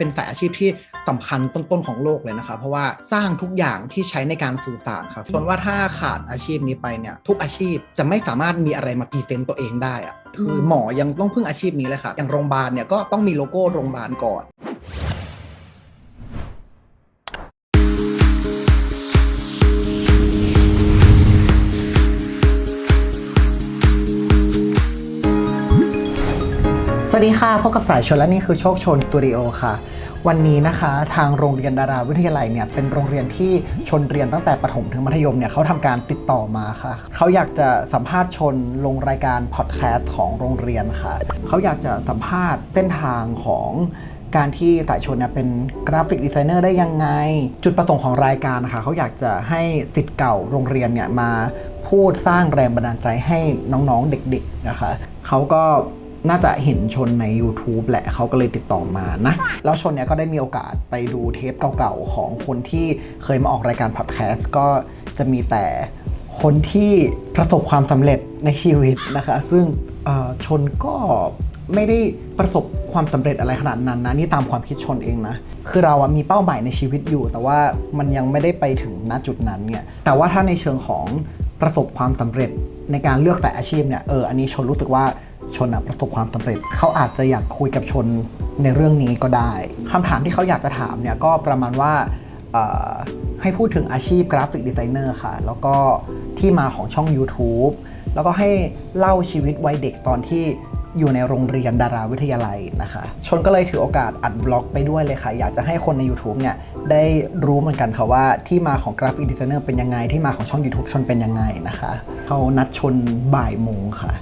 เป็นสายอาชีพที่สำคัญต้นๆของโลกเลยนะคะ เพราะว่าสร้างทุกอย่างที่ใช้ในการสื่อสารครับส่วนว่าถ้าขาดอาชีพนี้ไปเนี่ยทุกอาชีพจะไม่สามารถมีอะไรมาพรีเซนต์ตัวเองได้อะคือหมอยังต้องพึ่งอาชีพนี้เลยค่ะอย่างโรงพยาบาลเนี่ยก็ต้องมีโลโก้โรงพยาบาลก่อน วัสดีค่ะพบกับสายชนและนี่คือโชคชนสตูดิโอค่ะ วันนี้นะคะทางโรงเรียนดาราวิทยาลัยเนี่ยเป็นโรงเรียนที่ชนเรียนตั้งแต่ประถมถึงมัธยมเนี่ยเขาทำการติดต่อมาค่ะ เขาอยากจะสัมภาษณ์ชนลงรายการพอดแคสต์ของโรงเรียนค่ะ เขาอยากจะสัมภาษณ์เส้นทางของการที่สายชนเนี่ยเป็นกราฟิกดีไซเนอร์ได้ยังไง จุดประสงค์ของรายการนะคะเขาอยากจะให้สิทธิ์เก่าโรงเรียนเนี่ยมาพูดสร้างแรงบันดาลใจให้น้องๆเด็กๆนะคะเขาก็ น่าจะเห็นชนใน YouTube แหละเขาก็เลยติดต่อมานะ แล้วชนเนี่ยก็ได้มีโอกาสไปดูเทปเก่าๆ ของคนที่เคยมาออกรายการพอดแคสต์ก็จะมีแต่คนที่ประสบความสำเร็จในชีวิตนะคะ ซึ่งเออชนก็ไม่ได้ประสบความสำเร็จอะไรขนาดนั้นนะนี่ตามความคิดชนเองนะ คือเราอะมีเป้าหมายในชีวิตอยู่ แต่ว่ามันยังไม่ได้ไปถึงณจุดนั้นเนี่ยแต่ว่าถ้าในเชิงของประสบความสำเร็จในการเลือกแต่อาชีพเนี่ยเอออันนี้ชนรู้สึกว่า ชนอะประสบความสำเร็จ เขาอาจจะอยากคุยกับชนในเรื่องนี้ก็ได้คำถามที่เขาอยากจะถามเนี่ยก็ประมาณว่าให้พูดถึงอาชีพกราฟิกดีไซเนอร์ค่ะ แล้วก็ที่มาของช่อง YouTube แล้วก็ให้เล่าชีวิตวัยเด็กตอนที่อยู่ในโรงเรียนดาราวิทยาลัยนะคะ ชนก็เลยถือโอกาสอัดบล็อกไปด้วยเลยค่ะ อยากจะให้คนใน YouTube เนี่ยได้รู้เหมือนกันค่ะว่าที่มาของกราฟิกดีไซเนอร์เป็นยังไง ที่มาของช่อง YouTube ชนเป็นยังไงนะคะเขานัดชนบ่ายโมงค่ะ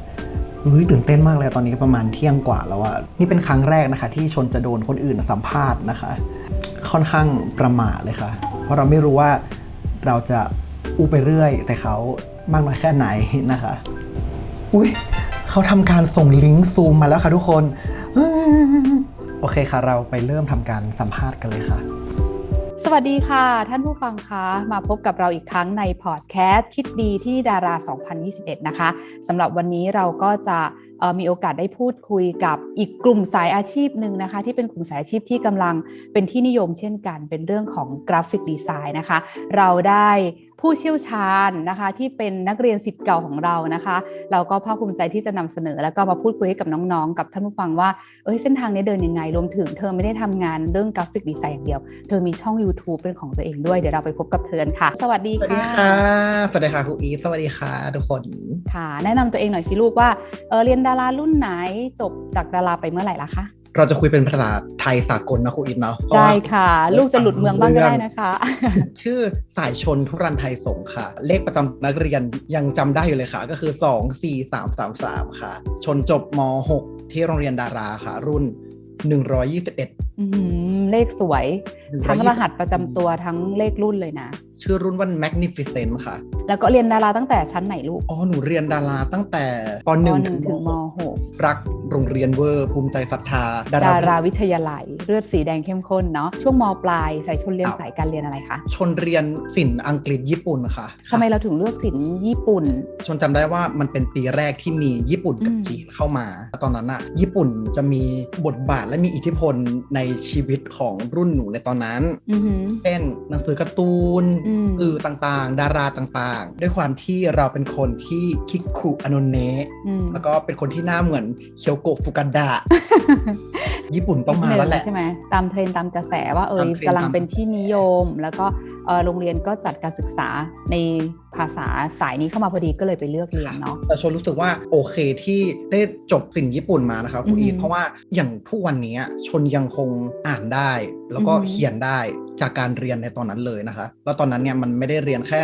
เฮ้ยตื่นเต้นมากเลยตอนนี้ประมาณเที่ยงกว่าแล้วอะนี่เป็นครั้งแรกนะคะ ที่ชนจะโดนคนอื่นสัมภาษณ์นะคะ ค่อนข้างประหม่าเลยค่ะ เพราะเราไม่รู้ว่าเราจะอู้ไปเรื่อย แต่เขามากน้อยแค่ไหนนะคะ อุ้ยเขาทำการส่งลิงก์ซูมมาแล้วค่ะทุกคน โอเคค่ะ เราไปเริ่มทำการสัมภาษณ์กันเลยค่ะ วัสดีค่ะ ท่านผู้ฟังคะมาพบกับเราอีกครั้งในพอดแคสต์คิดดีที่ดารา 2021 นะคะสำหรับวันนี้เราก็จะมีโอกาสได้พูดคุยกับอีกกลุ่มสายอาชีพหนึ่งนะคะ ที่เป็นกลุ่มสายอาชีพที่กำลังเป็นที่นิยมเช่นกัน เป็นเรื่องของกราฟิกดีไซน์นะคะ เราได้ ผู้เชี่ยวชาญนะคะที่เป็นนักเรียนสิทธิ์เก่าของเรานะคะ เราก็ภาคภูมิใจที่จะนำเสนอ แล้วก็มาพูดคุยให้กับน้องๆ กับท่านผู้ฟังว่าเอ้ยเส้นทางนี้เดินยังไงรวมถึงเธอไม่ได้ทำงานเรื่องกราฟิกดีไซน์อย่างเดียว เธอมีช่อง YouTube เป็นของตัวเองด้วยเดี๋ยวเราไปพบกับเธอกันค่ะ สวัสดีสวัสดีค่ะค่ะ สวัสดีค่ะครูอีทสวัสดีค่ะ ทุกคนค่ะ แนะนำตัวเองหน่อยสิลูกว่าเออเรียนดารารุ่นไหนจบจากดาราไปเมื่อไหร่ละคะ เราจะคุยเป็นภาษาไทยสากลนะครูอีทเนาะเพราะได้ว่าค่ะ ลูกจะหลุดเมืองบ้างก็ได้นะคะ ชื่อสายชนทุรันไทยสงฆ์ค่ะ เลขประจำนักเรียนยังจำได้อยู่เลยค่ะ ก็คือ 2 4 3 3 3 ค่ะ ชนจบม .6 ที่โรงเรียนดาราค่ะ รุ่น 121อื้อหือเลขสวย ทั้งรหัสประจำตัวทั้งเลขรุ่นเลยนะ ชื่อรุ่นว่า Magnificent ค่ะ แล้วก็เรียนดาราตั้งแต่ชั้นไหนลูก อ๋อ หนูเรียนดาราตั้งแต่ปปหนึ่งหนึ่งถึงมหกรักโรงเรียนเวอร์ ภูมิใจศรัทธา ดาดาราราวิทยาลัย เลือดสีแดงเข้มข้นเนาะ ช่วงมปลายสายชนเรียนครับสายการเรียนอะไรคะ ชนเรียนศิลป์อังกฤษญี่ปุ่นค่ะทำไมเราถึงเลือกศิลป์ญี่ปุ่น ชนจำได้ว่ามันเป็นปีแรกที่มีญี่ปุ่นกับอืมจีนเข้ามา ตอนนั้นอะญี่ปุ่นจะมีบทบาทและมีอิทธิพลในชีวิตของรุ่นหนูในตอนนั้นอือหือเช่นหนังสือการ์ตูนอืมสื่อต่างๆ ดาราต่างๆ ด้วยความที่เราเป็นคนที่คิคุอโนเนะอืมแล้วก็เป็นคนที่หน้าเหมือนเคียวโกะฟุกัดดะญี่ปุ่นต้องมาแล้วแหละใช่ไหมตามเทรนด์ตามกระแสว่าเออตามเทรนด์กำลังตามเป็นที่นิยม แล้วก็เออโรงเรียนก็จัดการศึกษาในภาษาสายนี้เข้ามาพอดีก็เลยไปเลือกเรียนเนาะแต่ชนรู้สึกว่าโอเคที่ได้จบสิ่งญี่ปุ่นมานะครับคุณอือฮึอีทเพราะว่าอย่างทุกวันนี้ชนยังคงอ่านได้ แล้วก็อือฮึเขียนได้จากการเรียนในตอนนั้นเลยนะคะ แล้วตอนนั้นเนี่ยมันไม่ได้เรียนแค่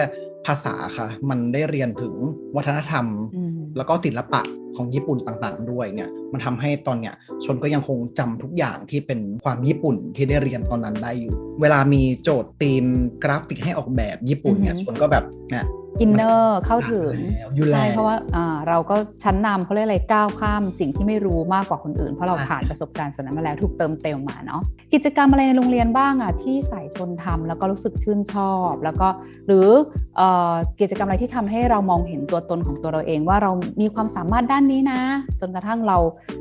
ภาษาค่ะ มันได้เรียนถึงวัฒนธรรมอืมแล้วก็ศิลปะ ของญี่ปุ่นต่างๆ ด้วยเนี่ยมันทำให้ตอนเนี้ยชนก็ยังคงจำทุกอย่างที่เป็นความญี่ปุ่นที่ได้เรียนตอนนั้นได้อยู่ เวลามีโจทย์ธีมกราฟิกให้ออกแบบญี่ปุ่นเนี่ยอือฮึชนก็แบบเนี่ย อินเนอร์เข้าถึงแล้วอยู่แล้ใช่วเพราะว่าอ่าเราก็ชั้นนำเขาเรียกอะไรก้าวข้ามสิ่งที่ไม่รู้มากกว่าคนอื่น เพราะเราค่ะผ่านประสบการณ์ส่วนนั้นมาแล้วถูกเติมเต็มมาเนาะกิจกรรมอะไรในโรงเรียนบ้างอะที่สายชนทำแล้วก็รู้สึกชื่นชอบ แล้วก็หรือเอ่อกิจกรรมอะไรที่ทำให้เรามองเห็นตัวตนของตัวเราเอง ว่าเรามีความสามารถด้านนี้นะ จนกระทั่งเรา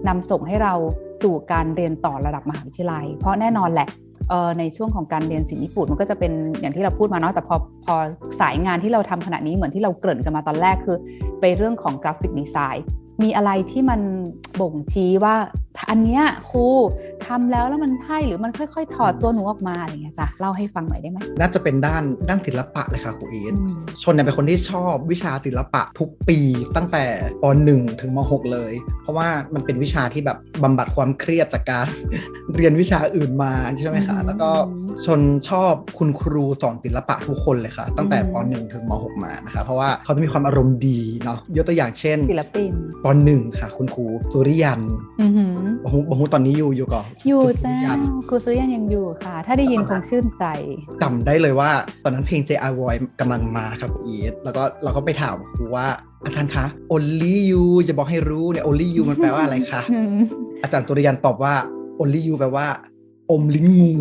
นำส่งให้เราสู่การเรียนต่อระดับมหาวิทยาลัย เพราะแน่นอนแหละเอ่อ ในช่วงของการเรียนสิ่งญี่ปุ่นมันก็จะเป็นอย่างที่เราพูดมาเนาะแต่พอพอสายงานที่เราทำขณะนี้เหมือนที่เราเกริ่นกันมาตอนแรกคือ ไปเรื่องของกราฟิกดีไซน์มีอะไรที่มันบ่งชี้ว่า อันเนี้ยครูทำแล้วแล้วมันใช่หรือมันค่อย ๆ ถอดตัวหนูออกมาอะไรเงี้ยจ้ะเล่าให้ฟังหน่อยได้ไหมน่าจะเป็นด้านด้านศิลปะเลยค่ะครูอีทอืมชนเนี่ยเป็นคนที่ชอบวิชาศิลปะทุกปีตั้งแต่ป .1 ถึงม .6 เลย เพราะว่ามันเป็นวิชาที่แบบบำบัดความเครียดจากการ เรียนวิชาอื่นมาใช่ไหมคะแล้วก็ชนชอบคุณครูสอนศิลปะทุกคนเลยค่ะ ตั้งแต่ป .1 ถึงม .6 มานะคะเพราะว่าเขาจะมีความอารมณ์ดีเนาะยกตัวอย่างเช่นศิลปินป .1 ค่ะ คุณครูสุริยันอือหือบางฮูบางฮูตอนนี้อยู่อยู่ก่อนอยู่คุณสุแจ้ริยันครูซุยันยังอยู่ค่ะ ถ้าได้ยินคงชื่นใจจำได้เลยว่า ตอนนั้นเพลง J.I. Voy กำลังมาครับคุณอีทแล้วก็เราก็ไปถามครูว่าอาจารย์คะ only you จะบอกให้รู้เนี่ย only you มันแปลว่าอะไรคะอืมอาจารย์สุริยันตอบว่า only you แปลว่า อมลิ้นงู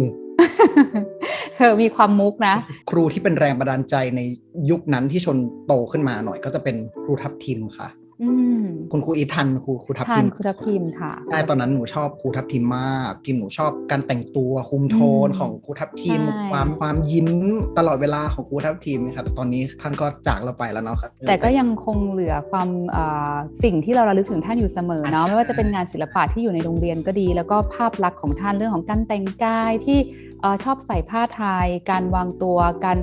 เธอมีความมุกนะ ครูที่เป็นแรงบันดาลใจในยุคนั้นที่ชนโตขึ้นมาหน่อยก็จะเป็นครูทับทิมค่ะอืม คุณครูอีททันครูครูทับทาทินมครูทับทิมค่ะใช่ตอนนั้นหนูชอบครูทับทิมมากทิมหนูชอบการแต่งตัวคุมโทนอืมของครูทับทิมใช่ความความยิ้มตลอดเวลาของครูทับทิมค่ะแต่ตอนนี้ท่านก็จากเราไปแล้วเนาะครับแต่ก็ยังคงเหลือความเอ่อสิ่งที่เราระลึกถึงท่านอยู่เสมอเนาะอ่าใช่ไม่ว่าจะเป็นงานศิลปะที่อยู่ในโรงเรียนก็ดี แล้วก็ภาพลักษณ์ของท่านเรื่องของการแต่งกายที่เอ่อชอบใส่ผ้าไทย การวางตัวการ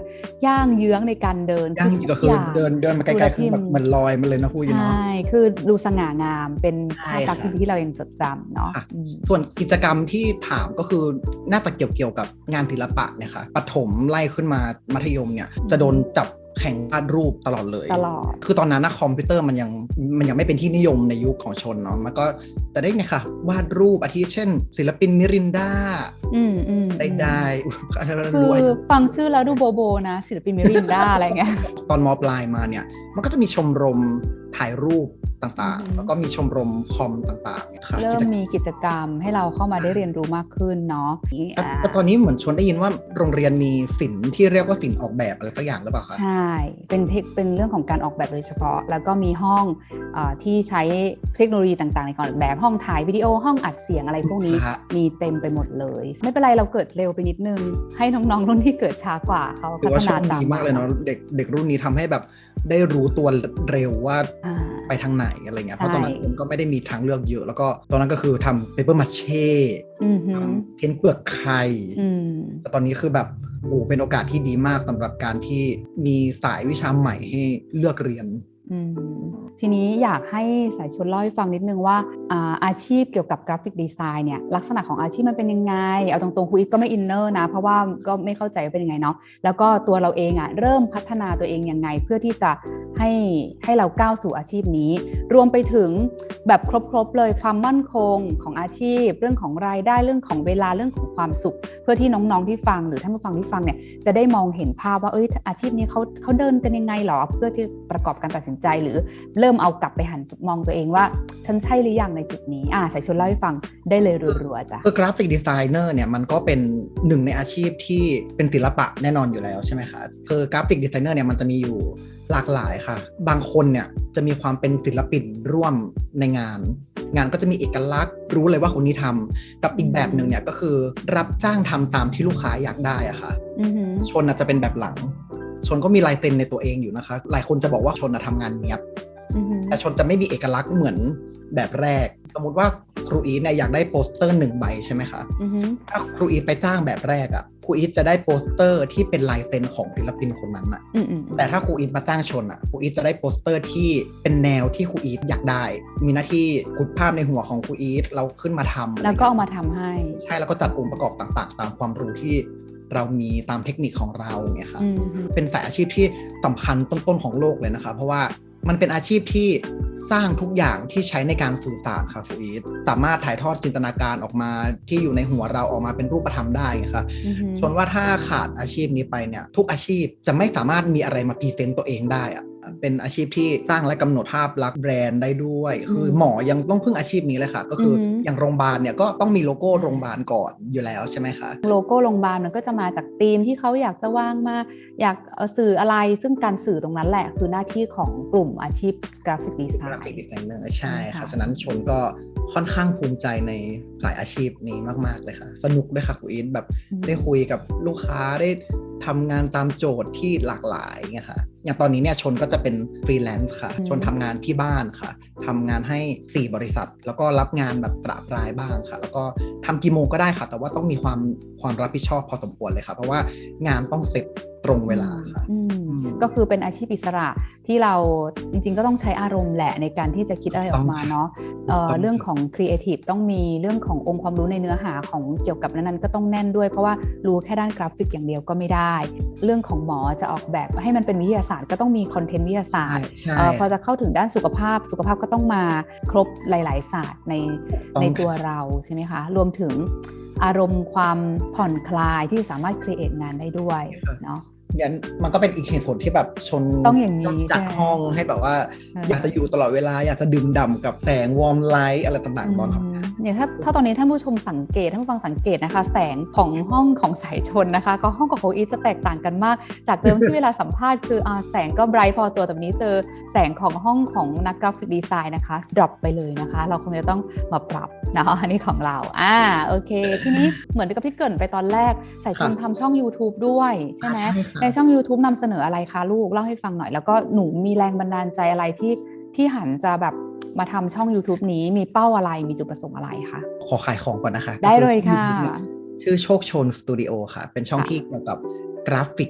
ย่างเยื้องในการเดินย่างอยู่ก็คือเดินเดินมาไกลๆคือแบบมันลอยมาเลยนะครูยีใชเนาะ่คือดูสง่างามเป็นใช่ภาพลักษณ์ค่ะที่เรายังจดจำเนาะค่ะอืมส่วนกิจกรรมที่ถามก็คือน่าจะเกี่ยวเกี่ยวกับงานศิลปะเนี่ยค่ะปฐมไล่ขึ้นมามัธยมเนี่ยจะโดนจับ แข่งวาดรูปตลอดเลย ตลอด คือตอนนั้นนะคอมพิวเตอร์มันยังมันยังไม่เป็นที่นิยมในยุคของชนเนาะ มันก็จะได้ไงค่ะ วาดรูปอาทิเช่น ศิลปินมิรินดาอืมอืมได้ได้คืรู้อไอ้ฟังชื่อแล้วดูโบโบนะ ศิลปินมิรินดาอะไรเงี้ย ตอนมปลายมาเนี่ย มันก็จะมีชมรมถ่ายรูปต่างอือหือๆแล้วก็มีชมรมคอมต่างๆเนี่ยค่ะเริ่กิมจกรรมมีกิจกรรมให้เราเข้ามาได้เรียนรู้มากขึ้นเนาะแต่อ่าแต่ตอนนี้เหมือนชวนได้ยินว่าโรงเรียนมีศิลป์ที่เรียกว่าศิลป์ออกแบบอะไรสักอย่างหรือเปล่าคะ ใช่เป็นเทคเป็นเรื่องของการออกแบบโดยเฉพาะ แล้วก็มีห้องอาที่ใช้เทคโนโลยีต่างๆ ในการออกแบบห้องถ่ายวิดีโอห้องอัดเสียงอะไรพวกนี้ฮะมีเต็มไปหมเลย ไม่เป็นไรเราเกิดเร็วไปนิดนึง ให้น้องๆรุ่นที่เกิดช้ากว่าเขาถือพัว่าฒโชนาคตามดีมากเลยเนาะเด็กเด็กรุ่นนี้ทำให้แบบได้รู้ตัวเร็วว่าอ่า ไปทางไหนอะไรเงี้ยเพราะใช่ตอนนั้นมันก็ไม่ได้มีทางเลือกเยอะ แล้วก็ตอนนั้นก็คือทำเปเปอร์มัชเช่อือหือทำเพ้นเปลือกไข่อืมแต่ตอนนี้คือแบบโอ้เป็นโอกาสที่ดีมากสำหรับการที่มีสายวิชาใหม่ให้เลือกเรียนอืมทีนี้อยากให้สายชนเล่าให้ฟังนิดนึงว่าอาอาชีพเกี่ยวกับกราฟิกดีไซน์เนี่ยลักษณะของอาชีพมันเป็นยังไง เอาตรงๆคุยก็ไม่อินเนอร์นะ เพราะว่าก็ไม่เข้าใจว่าเป็นยังไงเนาะแล้วก็ตัวเราเองอะ่ะเริ่มพัฒนาตัวเองยังไง เพื่อที่จะ ให้ให้เราก้าวสู่อาชีพนี้ รวมไปถึงแบบครบๆเลยความมั่นคงของอาชีพ เรื่องของรายได้เรื่องของเวลาเรื่องของความสุข เพื่อที่น้องๆที่ฟังหรือท่านผู้ฟังที่ฟังเนี่ยจะได้มองเห็นภาพว่าเอ้ยอาชีพนี้เขาเขาเดินกันยังไงหรอ เพื่อที่ประกอบการตัดสินใจหรือเริ่มเอากลับไปหันมองตัวเองว่า ฉันใช่หรือยังในจุดนี้อ่าสายชนเล่าให้ฟังได้เลยรัวๆจ้ะคือกราฟิกดีไซเนอร์เนี่ยมันก็เป็นหนึ่งในอาชีพที่เป็นศิลปะแน่นอนอยู่แล้วใช่ไหมคะคือกราฟิกดีไซเนอร์เนี่ยมันจะมีอยู่ หลากหลายค่ะ บางคนเนี่ยจะมีความเป็นศิลปินร่วมในงาน งานก็จะมีเอกลักษณ์ รู้เลยว่าคนนี้ทำกับอีกแบบหนึ่งเนี่ยก็คือรับจ้างทำตามที่ลูกค้าอยากได้อะค่ะอือหือชนอาจจะเป็นแบบหลัง ชนก็มีลายเซ็นในตัวเองอยู่นะคะ หลายคนจะบอกว่าชนอะทำงานเนี้ยบอือหือแต่ชนจะไม่มีเอกลักษณ์เหมือนแบบแรก สมมติว่าครูอีทเนี่ยอยากได้โปสเตอร์หนึ่งใบใช่ไหมคะอือหือถ้าครูอีทไปจ้างแบบแรกอะค รูอีทจะได้โปสเตอร์ที่เป็นลายเซ็นของศิลปินคนนั้นอะอืมอืมแต่ถ้าครูอีทมาจ้างชนอะครูอีทจะได้โปสเตอร์ที่เป็นแนวที่ครูอีทอยากได้ มีหน้าที่ขุดภาพในหัวของครูอีทเราขึ้นมาทำแล้วก็เอามาทำให้ ใช่แล้วก็จัดองค์ประกอบต่างๆ ตามความรู้ที่เรามีตามเทคนิคของเราไงค่ะอืมหือเป็นสายอาชีพที่สำคัญต้นๆของโลกเลยนะคะ เพราะว่า มันเป็นอาชีพที่สร้างทุกอย่างที่ใช้ในการสื่อสารค่ะครูอีทสามารถถ่ายทอดจินตนาการออกมาที่อยู่ในหัวเราออกมาเป็นรูปธรรมได้ค่ะอือฮึชนว่าถ้าขาดอาชีพนี้ไปเนี่ย ทุกอาชีพจะไม่สามารถมีอะไรมาพรีเซนต์ตัวเองได้อะ เป็นอาชีพที่สร้างและกำหนดภาพลักษณ์แบรนด์ได้ด้วย คือหมอยังต้องพึ่งอาชีพนี้เลยค่ะ ก็คือออย่างโรงพยาบาลเนี่ยก็ต้องมีโลโก้โรงพยาบาลก่อนอยู่แล้วใช่ไหมคะโลโก้โรงพยาบาลมันก็จะมาจากธีมที่เขาอยากจะวางมาอยากเอ่อสื่ออะไรซึ่งการสื่อตรงนั้นแหละ คือหน้าที่ของกลุ่มอาชีพกราฟิกดีไซกราฟิกน์ดีไซเนอร์ใช่ค่ะค่ะฉะนั้นชนก็ ค่อนข้างภูมิใจในสายอาชีพนี้มาก ๆ เลยค่ะ สนุกด้วยค่ะคุณอีทแบบได้คุยกับลูกค้าได้ทำงานตามโจทย์ที่หลากหลายเงี้ยค่ะ อย่างตอนนี้เนี่ยชนก็จะเป็นฟรีแลนซ์ค่ะอืมชนทำงานที่บ้านค่ะทำงานให้ 4 บริษัท แล้วก็รับงานแบบประปรายบ้างค่ะ แล้วก็ทำกี่โมงก็ได้ค่ะ แต่ว่าต้องมีความความรับผิดชอบพอสมควรเลยค่ะ เพราะว่างานต้องเสร็จต รงเวลาค่ะอืมอืมก็คือเป็นอาชีพอิสระที่เราจริงๆ ก็ต้องใช้อารมณ์แหละในการที่จะคิดอะไรออกมาเนาะเอ่อต้องเรื่องของครีเอทีฟต้องมีเรื่องขององค์ความรู้ในเนื้อหาของเกี่ยวกับนั้นๆก็ต้องแน่นด้วยเพราะว่ารู้แค่ด้านกราฟิกอย่างเดียวก็ไม่ได้ เรื่องของหมอจะออกแบบให้มันเป็นวิทยาศาสตร์ก็ต้องมีคอนเทนต์วิทยาศาสตร์ใช่เอ่อพอจะเข้าถึงด้านสุขภาพสุขภาพก็ต้องมาครบหลาย ๆ ศาสตร์ในต้องในตัวเราใช่ไหมคะรวมถึงอารมณ์ความผ่อนคลายที่สามารถครีเอทงานได้ด้วยเนาะ เนี่ยมันก็เป็นอีกเหตุผลที่แบบชนต้องอย่างนี้จัดใช่ห้องให้แบบว่าเอออยากจะอยู่ตลอดเวลา อยากจะดื่มด่ำกับแสงวอร์มไลท์อะไรต่างๆตอนทำอืมเนี่ยถ้าถ้าตอนนี้ท่านผู้ชมสังเกตท่านผู้ฟังสังเกตนะคะ แสงของห้องของสายชนนะคะ ก็ห้องของโคอีทจะแตกต่างกันมาก จากเดิมที่เวลาสัมภาษณ์คืออ่าแสงก็ไบรท์พอตัวแต่วันนี้เจอแสงของห้องของนักกราฟิกดีไซน์นะคะดรอปไปเลยนะคะ เราคงจะต้องมาปรับเนาะอันนี้ของเราอ่าโอเค ทีนี้เหมือนกับที่เกรินไปตอนแรกสายชนค่ะทำช่อง YouTube ด้วยใช่ไหมอ่าใช่ค่ะในช่อง YouTube นำเสนออะไรคะลูกเล่าให้ฟังหน่อย แล้วก็หนูมีแรงบันดาลใจอะไรที่ที่หันจะแบบมาทำช่อง YouTube นี้มีเป้าอะไรมีจุดประสงค์อะไรคะขอขายของก่อนนะคะ ได้เลยค่ะก็อ YouTube เนี่ยชื่อโชคชนสตูดิโอค่ะ เป็นช่องค่ะที่เกี่ยวกับกราฟิก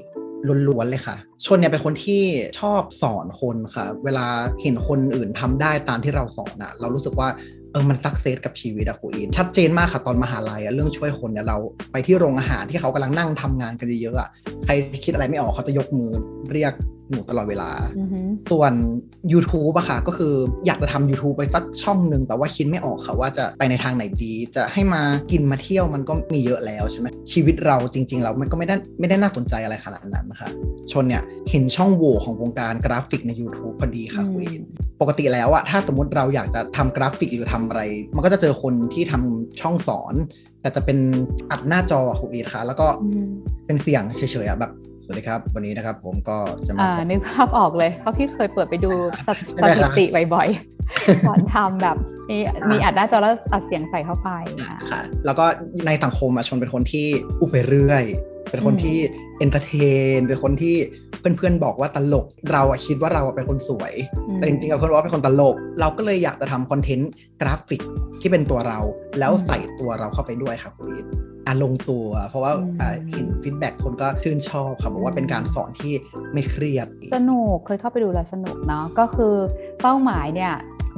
ล้วนๆเลยค่ะ ชนเนี่ยเป็นคนที่ชอบสอนคนค่ะ เวลาเห็นคนอื่นทำได้ตามที่เราสอนอะเรารู้สึกว่าเออ มันสักเซสกับชีวิตอะครูอีทชัดเจนมากค่ะ ตอนมหาลัยอะเรื่องช่วยคนเนี่ยเราไปที่โรงอาหารที่เขากำลังนั่งทำงานกันเยอะๆอะใค รคิดอะไรไม่ออกเขาจะยกมือเรียกหนูตลอดเวลาอือฮึส่วน YouTube อะค่ะ ก็คืออยากจะทำ YouTube ไปสักช่องหนึ่งแต่ว่าคิดไม่ออกค่ะว่าจะไปในทางไหนดี จะให้มากินมาเที่ยวมันก็มีเยอะแล้วใช่ไหมชีวิตเราจริงๆแล้วมันก็ไม่ได้ไม่ได้น่าสนใจอะไรขนาดนั้นนะคะ ชนเนี่ยเห็นช่องโหว่ของวงการกราฟิกใน YouTube พอดีค่ะอืมคุยปกติแล้วอะถ้าสมมติเราอยากจะทำกราฟิกหรือทำอะไร มันก็จะเจอคนที่ทำช่องสอน แต่จะเป็นอัดหน้าจออะคุณอีทค่ะ แล้วก็อืมเป็นเสียงเฉยๆอะแบบสวัสดีครับ วันนี้นะครับ ผมก็จะมาอ่าสอนนึกภาพออกเลย เพราะพี่เคยเปิดไปดูสถใช่ไหมสคะถิติบ่อยๆสอนทำแบบมีมีอัดหน้าจอแล้วอัดเสียงใส่เข้าไปอะค่ะแล้วก็ในสังคมอะชนเป็นคนที่อุบไปเรื่อย เป็นคนอืมที่เอนเตอร์เทนเป็นคนที่เพื่อนๆบอกว่าตลก เราอะคิดว่าเราอะเป็นคนสวยอืมแต่จริงๆอะเพื่อนว่าเป็นคนตลก เราก็เลยอยากจะทำคอนเทนต์กราฟิกที่เป็นตัวเรา แล้วใส่ตัวเราเข้าไปด้วยค่ะคุณอีทอะลงตัว เพราะว่าอะเห็นฟีดแบ็กคนก็ชื่นชอบค่ะบอกว่าเป็นการสอนที่ไม่เครียด สนุกเคยเข้าไปดูแล้วสนุกเนาะก็คือเป้าหมายเนี่ย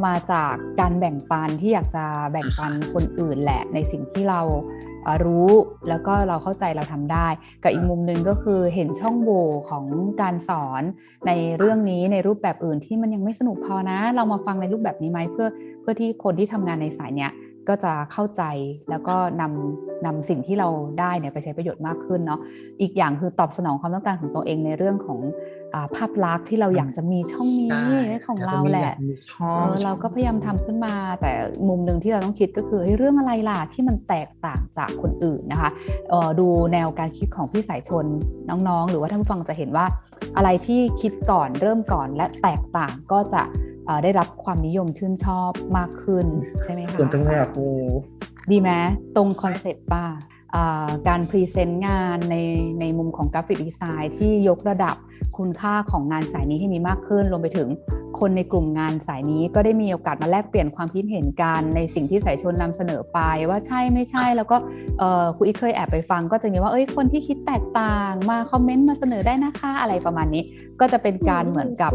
มาจากการแบ่งปันที่อยากจะแบ่งปันคนอื่นแหละในสิ่งที่เราเอ่อ รู้แล้วก็เราเข้าใจเราทำได้ กับอีกมุมหนึ่งก็คือเห็นช่องโหว่ของการสอนในเรื่องนี้ในรูปแบบอื่นที่มันยังไม่สนุกพอนะ เรามาฟังในรูปแบบนี้ไหมเพื่อเพื่อที่คนที่ทำงานในสายเนี้ย ก็จะเข้าใจแล้วก็นำนำสิ่งที่เราได้เนี่ยไปใช้ประโยชน์มากขึ้นเนาะอีกอย่างคือตอบสนองความต้องการของตัวเองในเรื่องของอาภาพลักษณ์ที่เราอยากจะมีช่องนี้ใช่ของยกเราจมีแหอยละกมีช่อเองอเราก็พยายามทำขึ้นมา แต่มุมหนึ่งที่เราต้องคิดก็คือเฮ้ยเรื่องอะไรล่ะที่มันแตกต่างจากคนอื่นนะคะเอ่อดูแนวการคิดของพี่สายชนน้องๆ หรือว่าท่านผู้ฟังจะเห็นว่าอะไรที่คิดก่อนเริ่มก่อนและแตกต่างก็จะเอ่อ ได้รับความนิยมชื่นชอบมากขึ้นใช่ไหมคะส่วนจังเลยอะครูดีไหมตรงคอนเซ็ปต์ป่ะอ่าการพรีเซนต์งานในในมุมของกราฟิกดีไซน์ที่ยกระดับ คุณค่าของงานสายนี้ให้มีมากขึ้นรวมไปถึงคนในกลุ่มงานสายนี้ก็ได้มีโอกาสมาแลกเปลี่ยนความคิดเห็นกันในสิ่งที่สายชนนำเสนอไปว่าใช่ไม่ใช่ แล้วก็เอ่อครูอีทเคยแอบไปฟัง ก็จะมีว่าเอ้ยคนที่คิดแตกต่างมาคอมเมนต์มาเสนอได้นะคะอะไรประมาณนี้ ก็จะเป็นการเหมือนกับ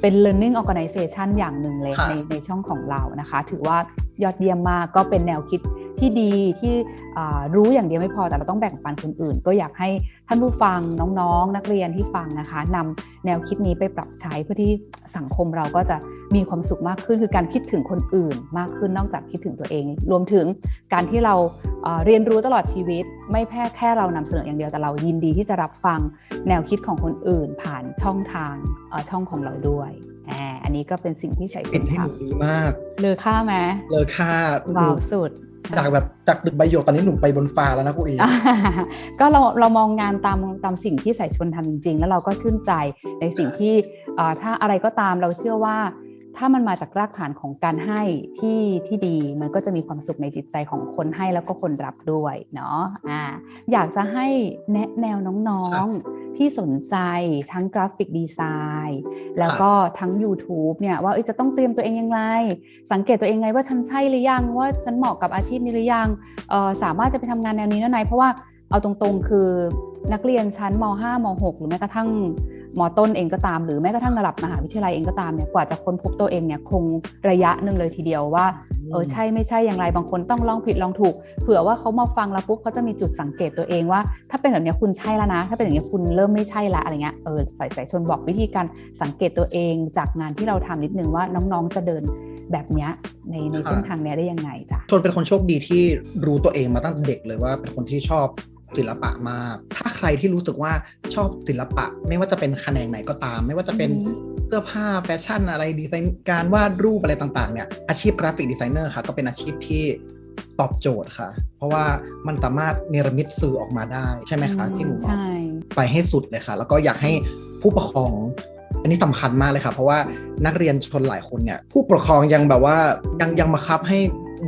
เป็น learning organization อย่างหนึ่งเลยค่ะในในช่องของเรานะคะ ถือว่ายอดเยี่ยมมากก็เป็นแนวคิด ที่ดีที่อ่ารู้อย่างเดียวไม่พอแต่เราต้องแบ่งปันคนอื่น ก็อยากให้ท่านผู้ฟังน้องๆ นักเรียนที่ฟังนะคะนำแนวคิดนี้ไปปรับใช้เพื่อที่สังคมเราก็จะมีความสุขมากขึ้น คือการคิดถึงคนอื่น มากขึ้นนอกจากคิดถึงตัวเอง รวมถึงการที่เราเอ่อเรียนรู้ตลอดชีวิต ไม่แค่แค่เรานำเสนออย่างเดียวแต่เรายินดีที่จะรับฟังแนวคิดของคนอื่น ผ่านช่องทางเอ่อช่องของเราด้วยอ่าอันนี้ก็เป็นสิ่งที่ใส่ปิดให้ทหนูดีมากำเลอค่าไหมเลยค่าว้าวสุด จากแบบจากตึกใบหยกตอนนี้หนูไปบนฟ้าแล้วนะครูอีอ่าก็เราเรามองงานตามตามสิ่งที่สายชนทำจริง ๆ แล้วเราก็ชื่นใจในสิ่งที่ถ้าอะไรก็ตามเราเชื่อว่า ถ้ามันมาจากรากฐานของการให้ที่ที่ดีมันก็จะมีความสุขในจิตใจของคนให้แล้วก็คนรับด้วยเนาะอ่าอยากจะให้แนะแนวน้องๆ ที่สนใจทั้งกราฟิกดีไซน์แล้วก็ทั้ง YouTube เนี่ยว่าเอ้ยจะต้องเตรียมตัวเองยังไง สังเกตตัวเองไงว่าฉันใช่หรือยัง ว่าฉันเหมาะกับอาชีพนี้หรือยังเอ่อสามารถจะไปทำงานแนวนี้ได้ไหมเพราะว่าเอาตรงๆ คือนักเรียนชั้นม 5 ม 6 หรือแม้กระทั่ง มต้นเองก็ตาม หรือแม้กระทั่งระดับมหาวิทยาลัยเองก็ตามเนี่ยกว่าจะค้นพบตัวเองเนี่ยคงระยะหนึ่งเลยทีเดียวว่าเออใช่ไม่ใช่อย่างไรบางคนต้องลองผิดลองถูก เผื่อว่าเขามาฟังแล้วปุ๊บเขาจะมีจุดสังเกตตัวเองว่า ถ้าเป็นแบบเนี้ยคุณใช่แล้วนะ ถ้าเป็นอย่างเนี้ยคุณเริ่มไม่ใช่ละอะไรเงี้ยเออใส่ใจชนบอกวิธีการสังเกตตัวเองจากงานที่เราทำนิดนึงว่าน้องๆจะเดินแบบเนี้ยในในเส้นทางเนี้ยได้ยังไงจ้ะชนเป็นคนโชคดีที่รู้ตัวเองมาตั้งแต่เด็กเลยว่าเป็นคนที่ชอบ ศิลปะมาก ถ้าใครที่รู้สึกว่าชอบศิลปะ ไม่ว่าจะเป็นแขนงไหนก็ตาม ไม่ว่าจะเป็นอืมเสื้อผ้าแฟชั่นอะไรดีไซน์การวาดรูปอะไรต่างๆเนี่ยอาชีพกราฟิกดีไซเนอร์ค่ะ ก็เป็นอาชีพที่ตอบโจทย์ค่ะ เพราะว่ามันสามารถเนรมิตสื่อออกมาได้ใช่ไหมคะ ที่หนูบอกใช่ไปให้สุดเลยค่ะ แล้วก็อยากให้ผู้ปกครองอันนี้สำคัญมากเลยค่ะ เพราะว่านักเรียนชนหลายคนเนี่ยผู้ปกครองยังแบบว่ายังยังบังคับให้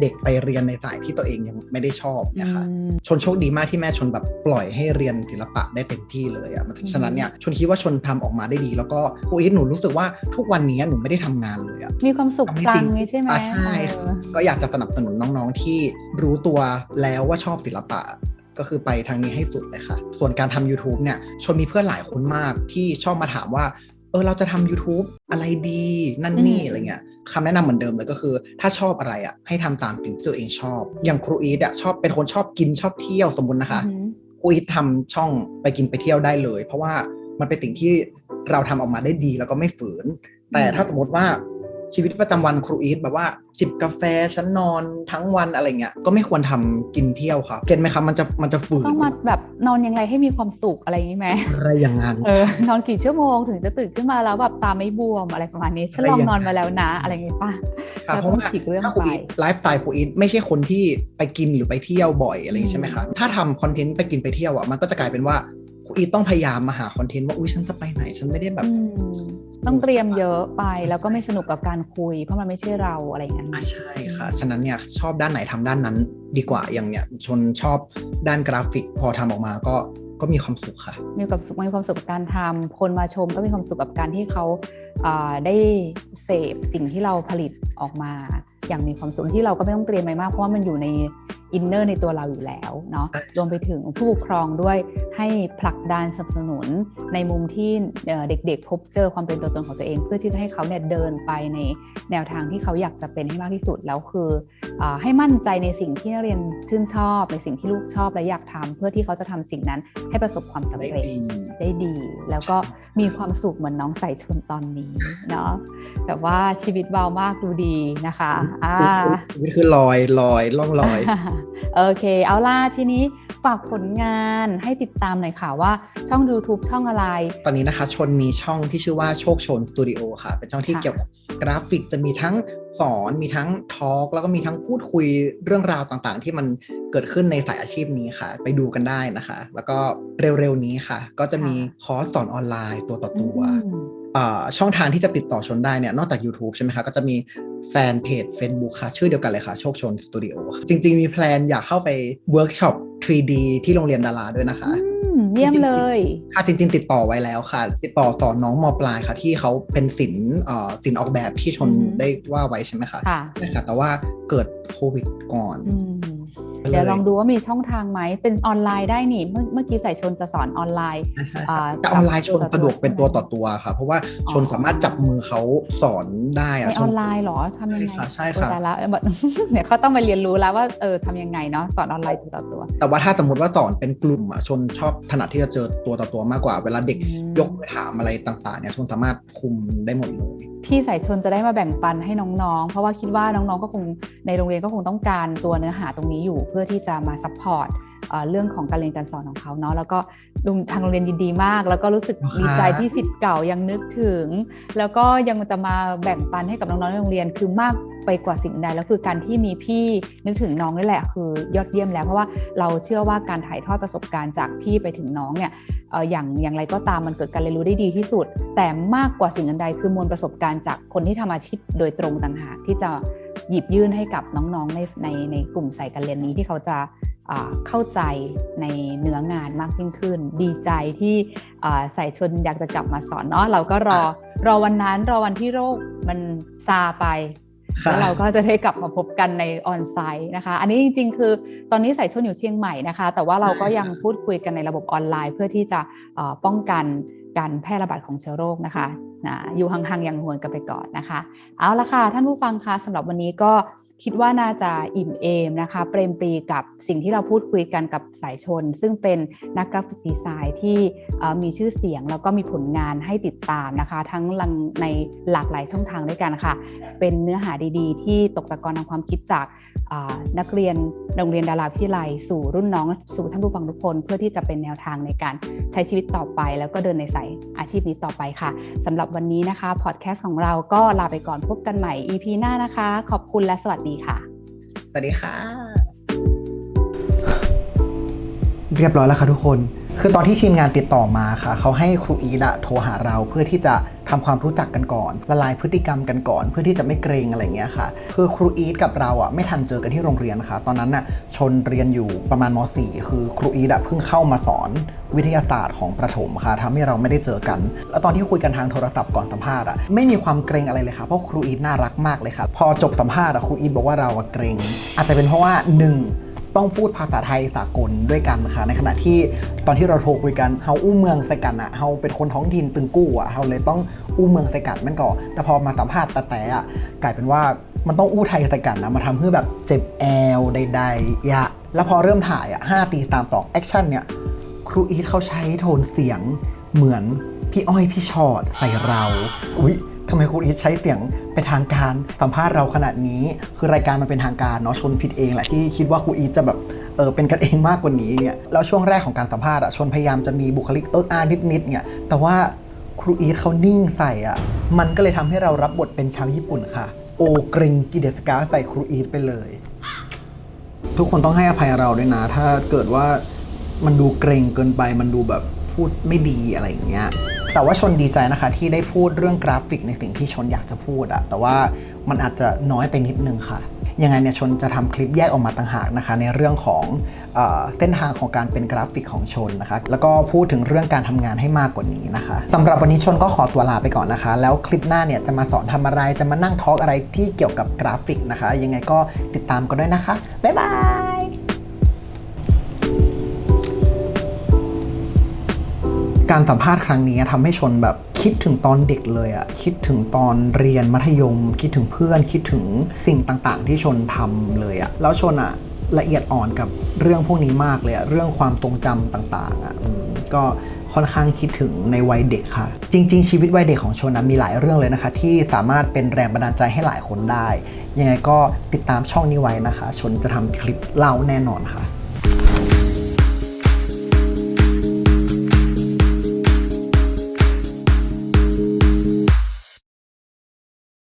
เด็กไปเรียนในสายที่ตัวเองยังไม่ได้ชอบเนี่ยค่ะอืมชนโชคดีมากที่แม่ชนแบบปล่อยให้เรียนศิลปะได้เต็มที่เลยอะ่ะอืมฉะนั้นเนี่ยชนคิดว่าชนทำออกมาได้ดี แล้วก็ครูอีทหนูรู้สึกว่าทุกวันนี้หนูไม่ได้ทำงานเลยอะ่ะมีความสุขจังเลยใช่ไหมอะใช่เออก็อยากจะสนับสนุนน้องๆที่รู้ตัวแล้วว่าชอบศิลปะก็คือไปทางนี้ให้สุดเลยค่ะ ส่วนการทำ YouTube เนี่ย ชนมีเพื่อนหลายคนมากที่ชอบมาถามว่า เออ เราจะทำ YouTube อะไรดี นั่นนี่อืมอะไรเงี้ย คำแนะนำเหมือนเดิมเลยก็คือ ถ้าชอบอะไรอะให้ทำตามสิ่งที่ตัวเองชอบ อย่างครูอีทอะชอบเป็นคนชอบกินชอบเที่ยวสมมุตินะคะอือหือครูอีททำช่องไปกินไปเที่ยวได้เลย เพราะว่ามันเป็นสิ่งที่เราทำออกมาได้ดีแล้วก็ไม่ฝืน แต่ถ้าสมมติว่า ชีวิตประจำวันครูอีทแบบว่าจิบกาแฟฉันนอนทั้งวันอะไรเงี้ยก็ไม่ควรทำกินเที่ยวครับเก็ตไหมครับมันจะมันจะฝืนต้องมาแบบนอนยังไงให้มีความสุขอะไรอย่างนี้ไหมอะไรอย่างนั้นเออนอนกี่ชั่วโมงถึงจะตื่นขึ้นมาแล้วแบบตาไม่บวมอะไรประมาณนี้ฉันลองนอนมาแล้วนะอะไรอย่างงี้ป่ะครับแล้วเพราะต้องว่าฉีกเรื่องถ้าครูไปอีทไลฟ์สไตล์ครูอีทไม่ใช่คนที่ไปกินหรือไปเที่ยวบ่อยอะไรอย่างงี้ใช่ไหมคะถ้าทำคอนเทนต์ไปกินไปเที่ยวอะมันก็จะกลายเป็นว่าครู อีทต้องพยายามมาหาคอนเทนต์ว่าอุ้ยฉันจะไปไหนฉันไม่ได้แบบอืมต้องเตรียมเยอะไปแล้วก็ไม่สนุกกับการคุย เพราะมันไม่ใช่เราอะไรอย่างนั้นอะใช่ค่ะ ฉะนั้นเนี่ยชอบด้านไหนทำด้านนั้นดีกว่าอย่างเนี่ยชนชอบด้านกราฟิก พอทำออกมาก็ก็มีความสุขค่ะ มีความสุขมีความสุขกับการทำคนมาชมก็มีความสุขกับการที่เขาอ่าได้เสพสิ่งที่เราผลิตออกมา อย่างมีความสุขที่เราก็ไม่ต้องเตรียมอะไรมาก เพราะว่ามันอยู่ในอินเนอร์ในตัวเราอยู่แล้วเนาะใช่รวมไปถึงผู้ปกครองด้วยให้ผลักดันสนับสนุนในมุมที่เอ่อเด็กๆ พบเจอความเป็นตัวตนของตัวเอง เพื่อที่จะให้เขาเนี่ยเดินไปในแนวทางที่เขาอยากจะเป็นให้มากที่สุดแล้วคืออาให้มั่นใจในสิ่งที่นักเรียนชื่นชอบในสิ่งที่ลูกชอบและอยากทำเพื่อที่เขาจะทำสิ่งนั้นให้ประสบความสำได้เร็จดี ได้ดี แล้วก็มีความสุขเหมือนน้องใส่ชนตอนนี้เนาะแต่ว่าชีวิตเบามากดูดีนะคะอ่าชีวิตคือลอยลอยล่องลอย โอเค เอาล่ะทีนี้ฝากผลงานให้ติดตามหน่อยค่ะว่าช่อง YouTube ช่องอะไร ตอนนี้นะคะชนมีช่องที่ชื่อว่าโชคชนสตูดิโอค่ะ เป็นช่องที่ค่ะเกี่ยวกับกราฟิกจะมีทั้ง สอนมีทั้งทอล์กแล้วก็มีทั้งพูดคุยเรื่องราวต่างๆ ที่มันเกิดขึ้นในสายอาชีพนี้ค่ะ ไปดูกันได้นะคะ แล้วก็เร็วๆนี้ค่ะ ก็จะมีคอร์สสอนออนไลน์ตัวต่อตัวอืมอ่าช่องทางที่จะติดต่อชนได้เนี่ยนอกจาก YouTube ใช่ไหมคะ ก็จะมีแฟนเพจ Facebook ค่ะ ชื่อเดียวกันเลยค่ะ โชคชนสตูดิโอค่ะจริง ๆ มีแพลนอยากเข้าไปเวิร์กช็อป 3D ที่โรงเรียนดาราด้วยนะคะอืม เยี่ยมเลยค่ะจริง ๆ ติดต่อไว้แล้วค่ะ ติดต่อต่อน้องมปลายค่ะ ที่เขาเป็นศิลป์เอ่อศิลป์ออกแบบที่ชนอือฮึได้ว่าไว้ใช่ไหมคะค่ะใช่ค่ะแต่ว่าเกิดโควิดก่อนอืม เดี๋ยวลองดูว่ามีช่องทางไหมเป็นออนไลน์ได้นี่ เมื่อเมื่อกี้ใส่ชนจะสอนออนไลน์ใช่ใช่อ่าแต่ออนไลน์ชนตัวต่อตัวสะดวกเป็นใช่ไหมตัวต่อตัวค่ะ เพราะว่าชนอ๋อสามารถจับมือเขาสอนได้ในอะอชอนนไลน์เหรอทำยังไงใช่ค่ะใช่โอ้ค่ะแต่ละแบบเนี่ยเขาต้องไปเรียนรู้แล้วว่าเออทำยังไงเนาะสอนออนไลน์ตัวต่อตัว แต่ว่าถ้าสมมติว่าสอนเป็นกลุ่มอะชนชอบถนัดที่จะเจอตัวต่อตัวมากกว่าเวลาเด็กอืมยกมือถามอะไรต่างๆเนี่ยชนสามารถคุมได้หมดเลยพี่สายชนจะได้มาแบ่งปันให้น้องๆ เพราะว่าคิดว่าน้องๆก็คงในโรงเรียนก็คงต้องการตัวเนื้อหาตรงนี้อยู่เพื่อที่จะมาซัพพอร์ตเรื่องของการเรียนการสอนของเขาเนาะแล้วก็ทางโรงเรียนยินดีมาก แล้วก็รู้สึกดีใจที่สิทธิ์เก่ายังนึกถึง แล้วก็ยังจะมาแบ่งปันให้กับน้องๆในโรงเรียนคือมากไปกว่าสิ่งใดแล้วคือการที่มีพี่นึกถึงน้องนี่แหละ คือยอดเยี่ยมแล้วเพราะว่าเราเชื่อว่าการถ่ายทอดประสบการณ์จากพี่ไปถึงน้องเนี่ยอย่างอย่างไรก็ตามมันเกิดการเรียนรู้ได้ดีที่สุด แต่มากกว่าสิ่งอื่นใดคือมวลประสบการณ์จากคนที่ทำอาชีพโดยตรงต่างหากที่จะ หยิบยื่นให้กับน้องๆในในในกลุ่มสายการเรียนนี้ที่เขาจะเข้าใจในเนื้องานมากยิ่งขึ้น ดีใจที่ใสายชนอยากจะกลับมาสอนเนาะเราก็รอรอวันนั้นรอวันที่โรคมันซาไป แล้วเราก็จะได้กลับมาพบกันในออนไซต์นะคะ อันนี้จริง ๆ คือตอนนี้ใส่ชนอยู่เชียงใหม่นะคะ แต่ว่าเราก็ยังพูดคุยกันในระบบออนไลน์ เพื่อที่จะป้องกันการแพร่ระบาดของเชื้อโรคนะคะอยู่ห่างๆอย่างห่วงกันไปก่อนนะคะ เอาละค่ะท่านผู้ฟังคะสำหรับวันนี้ก็ คิดว่าน่าจะอิ่มเอมนะคะ เปรมปรีกับสิ่งที่เราพูดคุยกันกับสายชน ซึ่งเป็นนักกราฟิกดีไซน์ที่มีชื่อเสียง แล้วก็มีผลงานให้ติดตามนะคะ ทั้งในหลากหลายช่องทางด้วยกันค่ะ เป็นเนื้อหาดีๆ ที่ตกตะกอนทางความคิดจากนักเรียนโรงเรียนดาราวิทยาลัย สู่รุ่นน้องสู่ท่านผู้ฟังทุกคน เพื่อที่จะเป็นแนวทางในการใช้ชีวิตต่อไป แล้วก็เดินในสายอาชีพนี้ต่อไปค่ะสำหรับวันนี้นะคะพอดแคสต์ของเราก็ลาไปก่อนพบกันใหม่ EP หน้านะคะ ขอบคุณและสวัสดีีค่ะ สวัสดีค่ะ เรียบร้อยแล้วค่ะทุกคน คือตอนที่ทีมงานติดต่อมาค่ะ เขาให้ครูอีดะโทรหาเราเพื่อที่จะทำความรู้จักกันก่อน ละลายพฤติกรรมกันก่อน เพื่อที่จะไม่เกรงอะไรเงี้ยค่ะ คือครูอีดกับเราอะไม่ทันเจอกันที่โรงเรียนค่ะ ตอนนั้นน่ะชนเรียนอยู่ประมาณม .4 คือครูอีดอะเพิ่งเข้ามาสอนวิทยาศาสตร์ของประถมค่ะทำให้เราไม่ได้เจอกัน แล้วตอนที่คุยกันทางโทรศัพท์ก่อนสัมภาษณ์อะไม่มีความเกรงอะไรเลยค่ะเพราะครูอีดน่ารักมากเลยค่ะ พอจบสัมภาษณ์อะครูอีดบอกว่าเราเกรง อาจจะเป็นเพราะว่าหนึ่ง ต้องพูดภาษาไทยสากลด้วยกันค่ะในขณะที่ตอนที่เราโทรคุยกันเฮาอู้เมืองใส่กันอะเฮาเป็นคนท้องถิ่นตึงกู้อะเฮาเลยต้องอู้เมืองใส่กันมันก่อนแต่พอมาสัมภาษณ์ต่แต่อะกลายเป็นว่ามันต้องอู้ไทยใส่กันนะมาทำเพื่อแบบเจ็บแอลใดๆยะแล้วพอเริ่มถ่ายอะห้าตีตามต่อแอคชั่นเนี่ยครูอีทเขาใช้โทนเสียงเหมือนพี่อ้อยพี่ชอดใส่เราอุ๊ย ทำไมครูอีทใช้เสียงเป็นทางการสัมภาษณ์เราขนาดนี้ คือรายการมันเป็นทางการเนาะชนผิดเองแหละที่คิดว่าครูอีทจะแบบเออเป็นกันเองมากกว่านี้เนี่ยแล้วช่วงแรกของการสัมภาษณ์อะชนพยายามจะมีบุคลิกเอิกอาร์นิดๆเนี่ยแต่ว่าครูอีทเขานิ่งใส่อะมันก็เลยทำให้เรารับบทเป็นชาวญี่ปุ่นค่ะ โอเกรงกิเดสกาใส่ครูอีทไปเลย ทุกคนต้องให้อภัยเราด้วยนะ ถ้าเกิดว่ามันดูเกรงเกินไปมันดูแบบพูดไม่ดีอะไรอย่างเงี้ยแต่ว่าชนดีใจนะคะที่ได้พูดเรื่องกราฟิกในสิ่งที่ชนอยากจะพูดอะแต่ว่ามันอาจจะน้อยไปนิดนึงค่ะยังไงเนี่ยชนจะทำคลิปแยกออกมาต่างหากนะคะ ในเรื่องของเอเส้นทางของการเป็นกราฟิกของชนนะคะ แล้วก็พูดถึงเรื่องการทำงานให้มากกว่านี้นะคะสำหรับวันนี้ชนก็ขอตัวลาไปก่อนนะคะ แล้วคลิปหน้าเนี่ยจะมาสอนทำอะไรจะมานั่งทอล์กอะไรที่เกี่ยวกับกราฟิกนะคะ ยังไงก็ติดตามกันด้วยนะคะบ๊ายบาย การสัมภาษณ์ครั้งนี้ทำให้ชนแบบคิดถึงตอนเด็กเลยอะคิดถึงตอนเรียนมัธยม คิดถึงเพื่อนคิดถึงสิ่งต่างๆ ที่ชนทำเลยอะแล้วชนอะละเอียดอ่อนกับเรื่องพวกนี้มากเลยอะเรื่องความทรงจำต่างๆอะก็ค่อนข้างคิดถึงในวัยเด็กค่ะ จริง ๆ ชีวิตวัยเด็กของชนนะมีหลายเรื่องเลยนะคะ ที่สามารถเป็นแรงบันดาลใจให้หลายคนได้ ยังไงก็ติดตามช่องนี้ไว้นะคะ ชนจะทำคลิปเล่าแน่นอนค่ะ